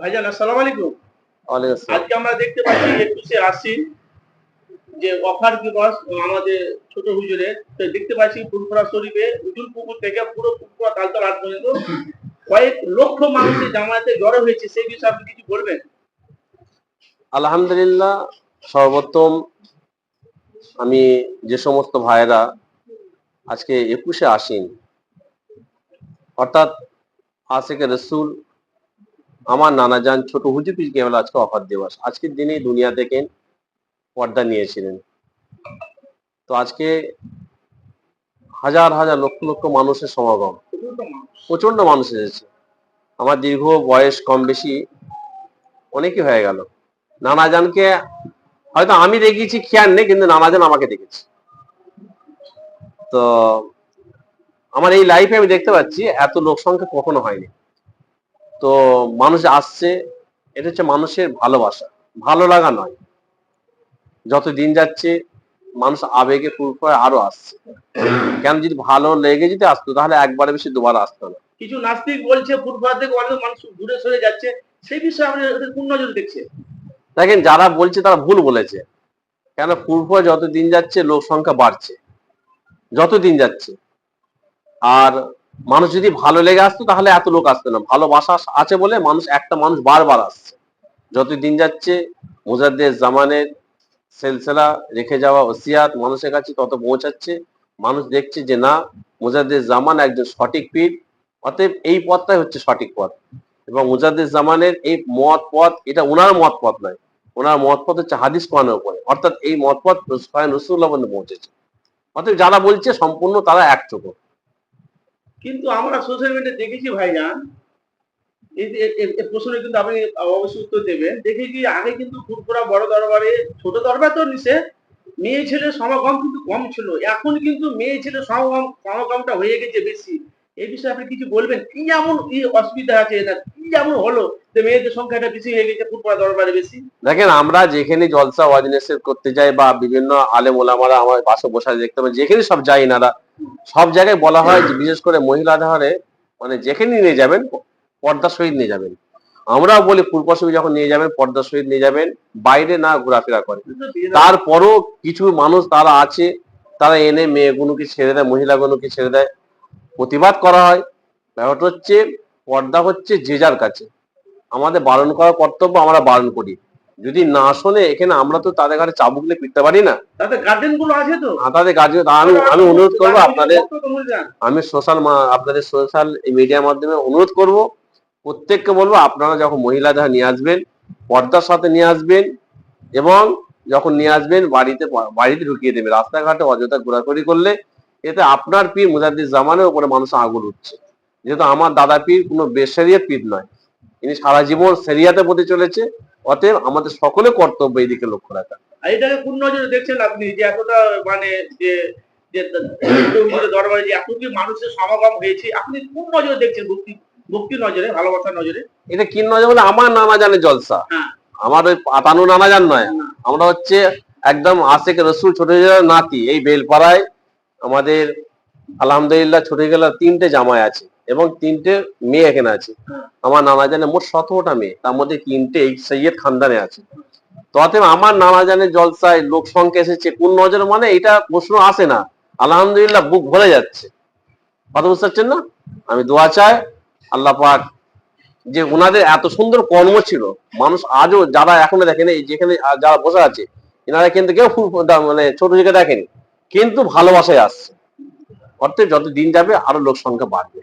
ভাইজান আসসালামু আলাইকুম। আজকে আমরা দেখতে পাচ্ছি একুশে আশ্বিন যে অফার দিবস আমাদের ছোট হুজুরে তো দেখতে পাচ্ছি ফুলপুরা শরীফে উজুল পুকুর থেকে পুরো ফুলপুরা তালতলা হাট পর্যন্ত কয়েক লক্ষ মানুষের জামায়াতে জড়ো হয়েছে। সেই বিষয়ে আপনি কিছু বলবেন? আলহামদুলিল্লাহ সর্বোত্তম আমি যে সমস্ত ভাইয়েরা আজকে একুশে আসিন অর্থাৎ আশেকে রসুল আমার নানা যান ছোট হুজুর পিস কেবল আজকে অফার দিবস। আজকের দিনে দুনিয়া থেকে পর্দা নিয়েছিলেন। তো আজকে হাজার হাজার লক্ষ লক্ষ মানুষের সমাগম। প্রচণ্ড মানুষ এসেছে। আমার দীর্ঘ বয়স কম বেশি অনেকই হয়ে গেল। নানাজানকে হয়তো আমি দেখিয়েছি, খেয়াল নেই, কিন্তু নানা নানাজান আমাকে দেখেছি। তো আমার এই লাইফে আমি দেখতে পাচ্ছি, এত লোক সংখ্যা কখনো হয়নি। তো মানুষ আসছে এটা হচ্ছে মানুষের ভালোবাসা। ভালো লাগা নয়। যত দিন যাচ্ছে মানুষ আবেগে ফুরফুরে আরও আসছে। কেন যদি ভালো লেগে যদি আসতো তাহলে একবারে বেশি দুবার আসতো না। কিছু নাস্তিক বলছে ফুটপাথ থেকে অনেক মানুষ দূরে সরে যাচ্ছে। সেই বিষয়ে ওদের কোন নজর দেখছে? দেখেন যারা বলছে তারা ভুল বলেছে। কেন ফুরফুরা যত দিন যাচ্ছে লোক সংখ্যা বাড়ছে। যত দিন যাচ্ছে। আর মানুষ যদি ভালো লেগে আসতো, তাহলে এত লোক আসতো না। ভালোবাসা আছে বলে মানুষ, একটা মানুষ বারবার আসছে। যত দিন যাচ্ছে মুজাদ্দের জামানের সেলসেলা রেখে যাওয়া ওসিয়াত মানুষের কাছে তত পৌঁছাচ্ছে। মানুষ দেখছে যে, না মুজাদ্দের জামান একজন সঠিক পীর, অতএব এই পথটাই হচ্ছে সঠিক পথ। এবং মুজাদ্দের জামানের এই মত পথ, এটা ওনার মত পথ নয়। ওনার মত পথ হচ্ছে হাদিস কোরআনের উপরে। অর্থাৎ এই মত পথ স্বয়ং পর্যন্ত পৌঁছেছে। অতএব যারা বলছে, সম্পূর্ণ তারা এক চোখ। কিন্তু আমরা সোশ্যাল মিডিয়া দেখেছি ভাইজান প্রশ্নের কিন্তু আপনি অবশ্যই উত্তর দেবেন। দেখেছি আগে কিন্তু ফুরফুরা বড় দরবারে, ছোট দরবার তো নিছে মেয়ে ছেলের সমাগম কিন্তু কম ছিল। এখন কিন্তু মেয়ে ছেলের সমাগম, সমাগমটা হয়ে গেছে বেশি। এই বিষয়ে আপনি কিছু বলবেন? কি এমন অসুবিধা আছে না কি এমন হলো যে মেয়েদের সংখ্যাটা বেশি হয়ে গেছে ফুরফুরা দরবারে বেশি? দেখেন, আমরা যেখানে জলসা ওয়াজনেসের করতে যাই বা বিভিন্ন আলেম ওলামারা আমার পাশে বসে দেখতে পাই যেখানে সব যাই নারা সব জায়গায় বলা হয় যে, বিশেষ করে মহিলা ধারে মানে যেখানে নিয়ে যাবেন, পর্দা সহিত নিয়ে যাবেন। আমরাও বলি পূর্বশী যখন নিয়ে যাবেন, পর্দা সহিত নিয়ে যাবেন, বাইরে না ঘোরাফেরা করে। তারপরও কিছু মানুষ তারা আছে, তারা এনে মেয়েগুলোকে ছেড়ে দেয়, মহিলাগুলোকে ছেড়ে দেয়। প্রতিবাদ করা হয়। ব্যাপারটা হচ্ছে পর্দা হচ্ছে যে যার কাছে। আমাদের বারণ করার কর্তব্য আমরা বারণ করি। যদি না শোনে এখানে আমরা তো তাদের ঘরে চাবুকলে পিটতে পারি না। তাতে গার্জেনগুলো আছে তো? তাদের গার্জেন আমি আমি অনুরোধ করব আপনাদের। আমি সোশ্যাল আপনাদের সোশ্যাল মিডিয়ার মাধ্যমে অনুরোধ করব প্রত্যেককে বলব আপনারা যখন মহিলা মহিলাদের নিয়ে আসবেন পর্দার সাথে নিয়ে আসবেন এবং যখন নিয়ে আসবেন বাড়িতে বাড়িতে ঢুকিয়ে দেবেন। রাস্তাঘাটে অযথা ঘোরাঘুরি করলে এতে আপনার পীর মুজাদ্দিদ জামানের উপরে মানুষ আগুন উঠছে। যেহেতু আমার দাদা পীর কোনো বেশরিয়াত পীর নয় ইনি সারা জীবন সেরিয়াতে পথে চলেছে অতএব আমাদের সকলে কর্তব্য এই দিকে লক্ষ্য রাখা। আর এটাকে কোন নজরে দেখছেন আপনি যে এতটা মানে যে দরবারে যে এত কি মানুষের সমাগম হয়েছে আপনি কোন নজরে দেখছেন ভক্তি ভক্তি নজরে ভালোবাসার নজরে? এটা কি নয় বলে আমার নানা জানে জলসা। হ্যাঁ। আমার ওই পাতানো নানা জান নয়। আমরা হচ্ছে একদম আশেক রসুল ছোট নাতি এই বেলপাড়ায় আমাদের আলহামদুলিল্লাহ ছোট জেলার তিনটে জামাই আছে এবং তিনটে মেয়ে এখানে আছে। আমার নানা জানে মোট সতেরোটা মেয়ে, তার মধ্যে তিনটে সৈয়দ খানদানে আছে। তো অতএব আমার নানা জানে জলসায় লোক সংখ্যা এসেছে কোন নজর? মানে এটা প্রশ্ন আসে না। আলহামদুলিল্লাহ বুক ভরে যাচ্ছে। কথা বুঝতে পারছেন না? আমি দোয়া চাই আল্লাহ পাক যে ওনাদের এত সুন্দর কর্ম ছিল, মানুষ আজও যারা এখনও দেখেনি, যেখানে যারা বসে আছে, এনারা কিন্তু কেউ মানে ছোট জায়গায় দেখেনি। কিন্তু ভালোবাসায় আসছে। অর্থে যত দিন যাবে আরও লোক সংখ্যা বাড়বে।